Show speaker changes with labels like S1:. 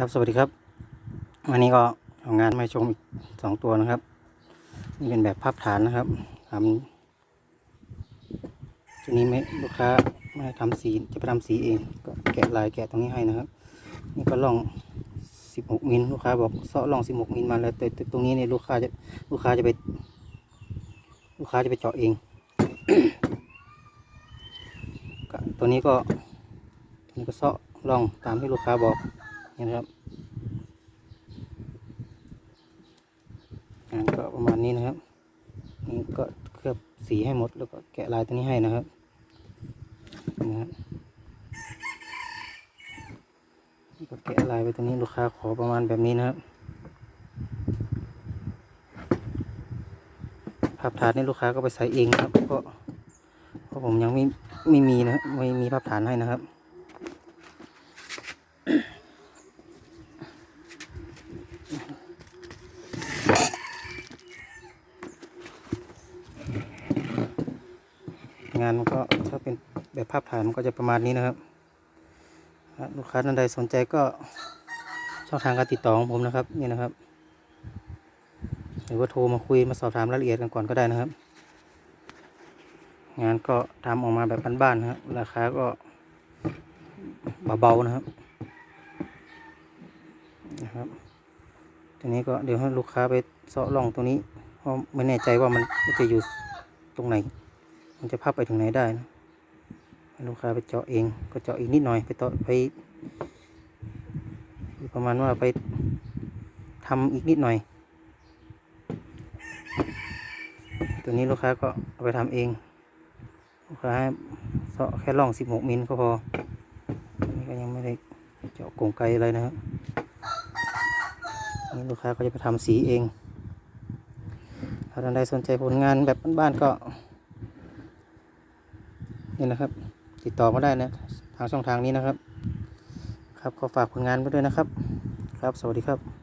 S1: ครับสวัสดีครับ วันนี้ก็เอางานมาชมอีกสองตัวนะครับ นี่เป็นแบบพับฐานนะครับทำตัวนี้ไม่ลูกค้าไม่ให้ทำสีจะไปทำสีเอง ก็แกะลายแกะตรงนี้ให้นะครับ นี่ก็ล่อง 16มิลลูกค้าบอกเสาะล่อง 16มิลมาแล้วแต่ตรงนี้เนี่ยลูกค้าจะลูกค้าจะไป ลูกค้าจะไปเจาะเองตัวนี้ก็ตัวนี้ก็เสาะล่องตามที่ลูกค้าบอก นี่นะครับงานก็ประมาณนี้นะครับนี่ก็เคลือบสีให้หมดแล้วก็แกะลายตัวนี้ให้นะครับนี่นะครับก็แกะลายไปตัวนี้ลูกค้าขอประมาณแบบนี้นะครับภาพฐานนี่ลูกค้าก็ไปใส่เองครับเพราะเพราะผมยังไม่ไม่มีนะไม่มีภาพฐานให้นะครับ งานมันก็ถ้าเป็นแบบภาพถ่ายมันก็จะประมาณนี้นะครับ ลูกค้าท่านใดสนใจก็ช่องทางการติดต่อของผมนะครับนี่นะครับหรือว่าโทรมาคุยมาสอบถามรายละเอียดกันก่อนก็ได้นะครับ งานก็ทำออกมาแบบบ้านๆนะครับราคาก็เบาๆนะครับนะครับ ทีนี้ก็เดี๋ยวให้ลูกค้าไปเสาะล่องตรงนี้เพราะไม่แน่ใจว่ามันจะอยู่ตรงไหน มันจะพับไปถึงไหนได้นะลูกค้าไปเจาะเองก็เจาะอีกนิดหน่อยไปต่อไปประมาณว่าไปทำอีกนิดหน่อย ตัวนี้ลูกค้าก็เอาไปทำเอง ลูกค้าเสาะแค่ร่อง 16 มิลก็พอ นี่ก็ยังไม่ได้เจาะกลงไกอะไรนะครับนี่ลูกค้าก็จะไปทำสีเอง ถ้าท่านใดสนใจผลงานแบบบ้านๆก็ นี่นะครับ ติดต่อมาได้นะทางช่องทางนี้นะครับ ครับขอฝากผลงานไว้ด้วยนะครับ ครับ สวัสดีครับ